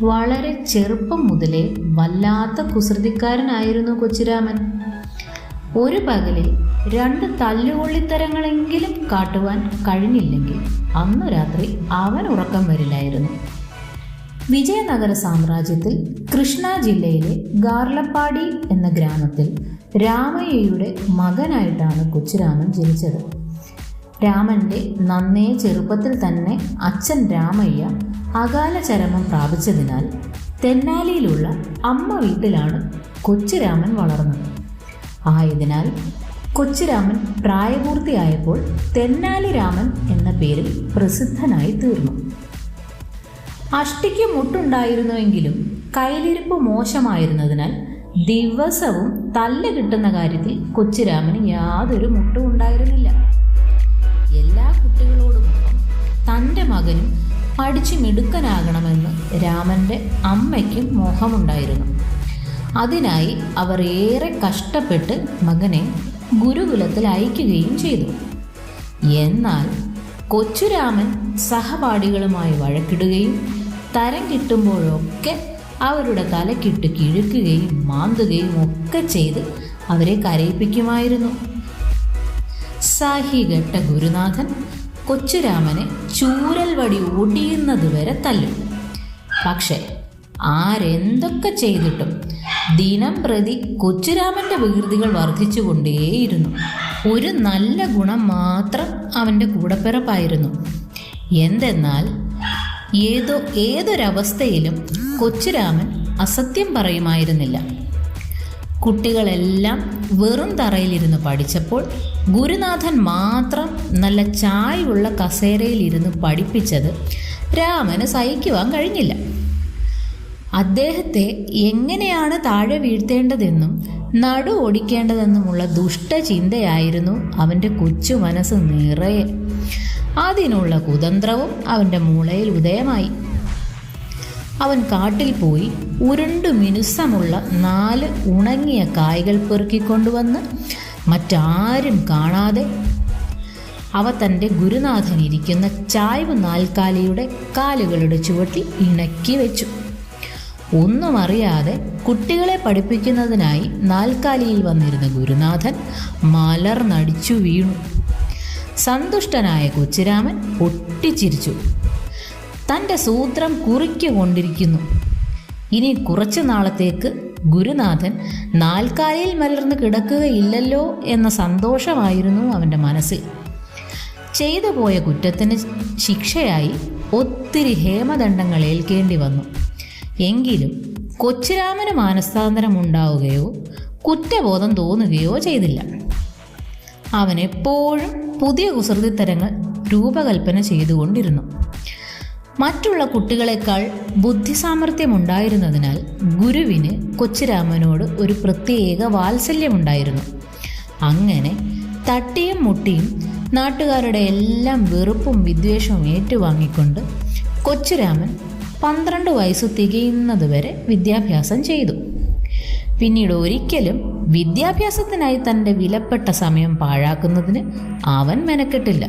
വളരെ ചെറുപ്പം മുതലേ വല്ലാത്ത കുസൃതിക്കാരനായിരുന്നു കൊച്ചുരാമൻ. ഒരു പകലിൽ രണ്ട് തല്ലുകൊള്ളിത്തരങ്ങളെങ്കിലും കാട്ടുവാൻ കഴിഞ്ഞില്ലെങ്കിൽ അന്ന് രാത്രി അവൻ ഉറക്കം വരില്ലായിരുന്നു. വിജയനഗര സാമ്രാജ്യത്തിൽ കൃഷ്ണ ജില്ലയിലെ ഗാർലപ്പാടി എന്ന ഗ്രാമത്തിൽ രാമയ്യയുടെ മകനായിട്ടാണ് കൊച്ചുരാമൻ ജനിച്ചത്. രാമന്റെ നന്നേ ചെറുപ്പത്തിൽ തന്നെ അച്ഛൻ രാമയ്യ അകാല ചരമം പ്രാപിച്ചതിനാൽ തെന്നാലിയിലുള്ള അമ്മ വീട്ടിലാണ് കൊച്ചുരാമൻ വളർന്നത്. ആയതിനാൽ കൊച്ചുരാമൻ പ്രായപൂർത്തിയായപ്പോൾ തെന്നാലി രാമൻ എന്ന പേരിൽ പ്രസിദ്ധനായി തീർന്നു. അഷ്ടിക്ക് മുട്ടുണ്ടായിരുന്നുവെങ്കിലും കയ്യിലിരിപ്പ് മോശമായിരുന്നതിനാൽ ദിവസവും തല്ല് കിട്ടുന്ന കാര്യത്തിൽ കൊച്ചുരാമന് യാതൊരു മുട്ടും ഉണ്ടായിരുന്നില്ല. കുട്ടികളോടുമൊപ്പം തന്റെ മകനും പഠിച്ചു മിടുക്കനാകണമെന്ന് രാമന്റെ അമ്മയ്ക്കും മോഹമുണ്ടായിരുന്നു. അതിനായി അവർ ഏറെ കഷ്ടപ്പെട്ട് മകനെ ഗുരുകുലത്തിൽ അയക്കുകയും ചെയ്തു. എന്നാൽ കൊച്ചുരാമൻ സഹപാഠികളുമായി വഴക്കിടുകയും തരം കിട്ടുമ്പോഴൊക്കെ അവരുടെ തലക്കിട്ട് കിഴുക്കുകയും മാന്തുകയും ഒക്കെ ചെയ്ത് അവരെ കരയിപ്പിക്കുമായിരുന്നു. സാഹികെട്ട ഗുരുനാഥൻ കൊച്ചുരാമനെ ചൂരൽ വടി ഒടിയുന്നതുവരെ തല്ലും. പക്ഷേ ആരെന്തൊക്കെ ചെയ്തിട്ടും ദിനം പ്രതി കൊച്ചുരാമന്റെ വികൃതികൾ വർദ്ധിച്ചുകൊണ്ടേയിരുന്നു. ഒരു നല്ല ഗുണം മാത്രം അവന്റെ കൂടപ്പിറപ്പായിരുന്നു. എന്തെന്നാൽ ഏതോ ഏതൊരവസ്ഥയിലും കൊച്ചുരാമൻ അസത്യം പറയുമായിരുന്നില്ല. കുട്ടികളെല്ലാം വെറും തറയിലിരുന്ന് പഠിച്ചപ്പോൾ ഗുരുനാഥൻ മാത്രം നല്ല ചായുള്ള കസേരയിലിരുന്ന് പഠിപ്പിച്ചത് രാമന് സഹിക്കുവാൻ കഴിഞ്ഞില്ല. അദ്ദേഹത്തെ എങ്ങനെയാണ് താഴെ വീഴ്ത്തേണ്ടതെന്നും നടു ഓടിക്കേണ്ടതെന്നുമുള്ള ദുഷ്ടചിന്തയായിരുന്നു അവന്റെ കൊച്ചു മനസ്സ് നിറയെ. അതിനുള്ള കുതന്ത്രവും അവന്റെ മൂളയിൽ ഉദയമായി. അവൻ കാട്ടിൽ പോയി ഉരുണ്ടു മിനുസമുള്ള നാല് ഉണങ്ങിയ കായ്കൾ പെറുക്കിക്കൊണ്ടുവന്ന് മറ്റാരും കാണാതെ അവ തന്റെ ഗുരുനാഥൻ ഇരിക്കുന്ന ചായ്വ് നാൽക്കാലിയുടെ കാലുകളുടെ ചുവട്ടിൽ ഇണക്കി വെച്ചു. ഒന്നും അറിയാതെ കുട്ടികളെ പഠിപ്പിക്കുന്നതിനായി നാൽക്കാലിയിൽ വന്നിരുന്ന ഗുരുനാഥൻ മലർന്നടിച്ചു വീണു. സന്തുഷ്ടനായ കൊച്ചുരാമൻ പൊട്ടിച്ചിരിച്ചു. തന്റെ സൂത്രം കുറിക്കൊണ്ടിരിക്കുന്നു ഇനി കുറച്ചു നാളത്തേക്ക് ഗുരുനാഥൻ നാൽക്കാലിയിൽ മലർന്ന് കിടക്കുകയില്ലല്ലോ എന്ന സന്തോഷമായിരുന്നു അവന്റെ മനസ്സിൽ. ചെയ്തു പോയ കുറ്റത്തിന് ശിക്ഷയായി ഒത്തിരി ഹേമദണ്ഡങ്ങൾ ഏൽക്കേണ്ടി വന്നു. എങ്കിലും കൊച്ചുരാമന് മാനസാന്തരം ഉണ്ടാവുകയോ കുറ്റബോധം തോന്നുകയോ ചെയ്തില്ല. അവൻ എപ്പോഴും പുതിയ കുസൃതിത്തരങ്ങൾ രൂപകൽപ്പന ചെയ്തുകൊണ്ടിരുന്നു. മറ്റുള്ള കുട്ടികളെക്കാൾ ബുദ്ധിസാമർഥ്യമുണ്ടായിരുന്നതിനാൽ ഗുരുവിന് കൊച്ചുരാമനോട് ഒരു പ്രത്യേക വാത്സല്യമുണ്ടായിരുന്നു. അങ്ങനെ തട്ടിയും മുട്ടിയും നാട്ടുകാരുടെ എല്ലാം വെറുപ്പും വിദ്വേഷവും ഏറ്റുവാങ്ങിക്കൊണ്ട് കൊച്ചുരാമൻ പന്ത്രണ്ട് വയസ്സ് തികയുന്നതുവരെ വിദ്യാഭ്യാസം ചെയ്തു. പിന്നീട് ഒരിക്കലും വിദ്യാഭ്യാസത്തിനായി തന്റെ വിലപ്പെട്ട സമയം പാഴാക്കുന്നതിന് അവൻ മെനക്കെട്ടില്ല.